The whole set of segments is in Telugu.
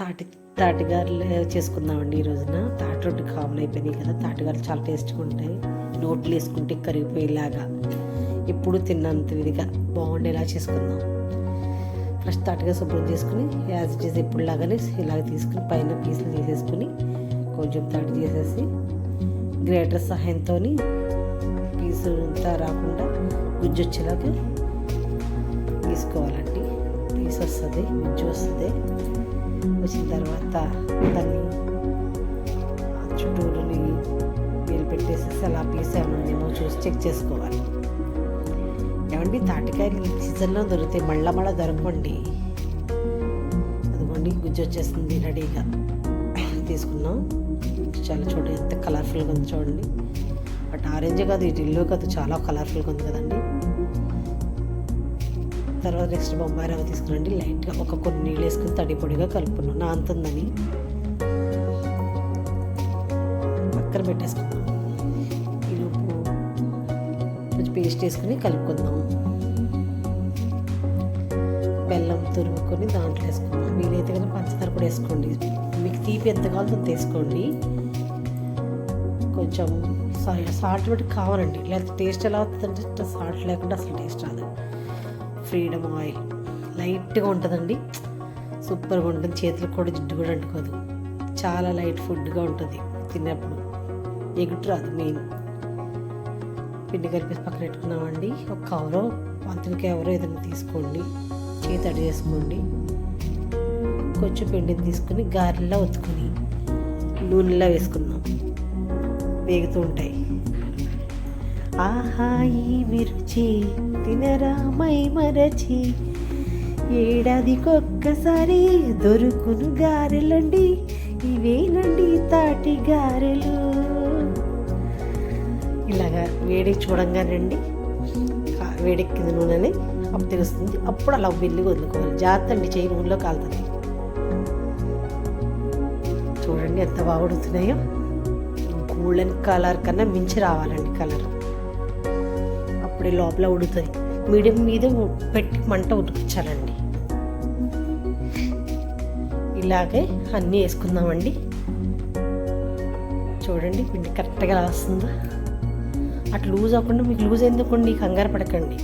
తాటి తాటిగారులు చేసుకుందామండి ఈ రోజున. తాటి రొట్టె కామన్ అయిపోయినాయి కదా తాటిగారులు చాలా టేస్ట్గా ఉంటాయి. నోట్లు వేసుకుంటే కరిగిపోయేలాగా. ఎప్పుడు తిన్నంత విధిగా బాగుండేలా చేసుకుందాం. ఫస్ట్ తాటిగా శుభ్రం చేసుకుని యాజ్ ఇట్ ఈస్ ఎప్పుడు లాగానే ఇలాగ తీసుకుని పైన పీసులు తీసేసుకుని కొంచెం తాటి చేసేసి గ్రేటర్ సహాయంతో పీసు అంతా రాకుండా గుజ్జు వచ్చేలాగా తీసుకోవాలండి పీస్ వస్తుంది గుజ్జు వస్తుంది. వచ్చిన తర్వాత దాన్ని చుట్టూరుని వీలు పెట్టేసేసి అలా పీసాను ఏమో చూసి చెక్ చేసుకోవాలి. ఏమండి తాటికాయలు ఈ సీజన్లో దొరుకుతాయి మళ్ళా మళ్ళా దొరకండి అదిగోండి గుజ్జు వచ్చేస్తుంది రెడీగా తీసుకున్నాం. చాలా చూడండి ఎంత కలర్ఫుల్గా ఉంది చూడండి. బట్ ఆరెంజ్ కాదు ఇటు ఇల్లు కాదు చాలా కలర్ఫుల్గా ఉంది కదండి. తర్వాత నెక్స్ట్ బొంబాయి రవ్వ తీసుకురండి లైట్గా ఒక కొన్ని నీళ్ళు వేసుకుని తడి పొడిగా కలుపుకున్నాను నాంతుందని పక్కన పెట్టేసుకున్నాం ఈలోపు కొంచెం పేస్ట్ వేసుకుని కలుపుకుందాం. బెల్లం తురుముకొని దాంట్లో వేసుకుందాం. వీలైతే కనుక పంచదార కూడా వేసుకోండి. మీకు తీపి ఎంత కావాలో అంత వేసుకోండి. కొంచెం సాల్ట్ పెట్టి కావాలండి. లేకపోతే టేస్ట్ ఎలా అవుతుందంటే సాల్ట్ లేకుండా అసలు టేస్ట్ రాదు. Freedom oil. లైట్గా ఉంటుందండి. సూపర్గా ఉంటుంది. చేతులకు కూడా జిడ్డు కూడా అంటుకోదు. చాలా లైట్ ఫుడ్గా ఉంటుంది తిన్నప్పుడు. ఎగుటు రాదు మెయిన్. పిండి కలిపేసి పక్కన పెట్టుకున్నామండి. ఒక కవరో పంతులకి ఎవరో ఏదైనా తీసుకోండి. చేతి అడి చేసుకోండి. కొంచెం పిండిని తీసుకుని గారెలా ఒత్తుకుని నూనెలా వేసుకున్నాం వేగుతూ ఉంటాయి. ఆహా ఈ విరుచి తినరా మై మరచి. ఏడాదికొక్కసారి దొరుకును గారెలండి ఇవేనండి తాటి గారెలు. ఇలాగా వేడి చూడంగానండి వేడెక్కింది నూనెని అప్పుడు తెలుస్తుంది. అప్పుడు అలా వెళ్ళి వదులుకోవాలి. జాగ్రత్త అండి చేయి నూనెలో కాలుతుంది. చూడండి ఎంత బాగుడుతున్నాయో. గోల్డెన్ కలర్ కన్నా మించి రావాలండి కలర్. అప్పుడే లోపల ఉడుతుంది మీడియం మీద పెట్టి మంట ఉడికించాలండి ఇలాగే అన్నీ వేసుకుందామండి. చూడండి పిండి కరెక్ట్గా వస్తుందా. అటు అట్లా లూజ్ అవ్వకుండా మీకు లూజ్ ఎందుకండి కంగారు పడకండి.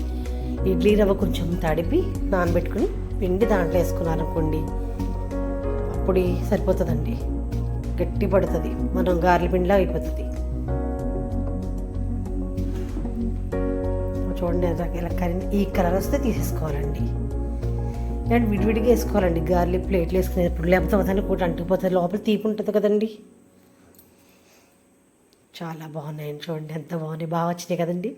ఇడ్లీ రవ్వ కొంచెం తడిపి నానబెట్టుకుని పిండి దాంట్లో వేసుకున్నారనుకోండి అప్పుడు సరిపోతుందండి. గట్టి పడుతుంది. మనం గారెల పిండిలా అయిపోతుంది. చూడండి ఇలా కరి ఈ కలర్ వస్తే తీసేసుకోవాలండి. అండ్ విడివిడిగా వేసుకోవాలండి. గార్లిక్ ప్లేట్లు వేసుకునేటప్పుడు లేకపోతే అవతల కూడా అంటుకుపోతుంది లోపల తీపి ఉంటుంది కదండి. చాలా బాగున్నాయండి చూడండి. ఎంత బాగున్నాయి. బాగా వచ్చినాయి కదండి.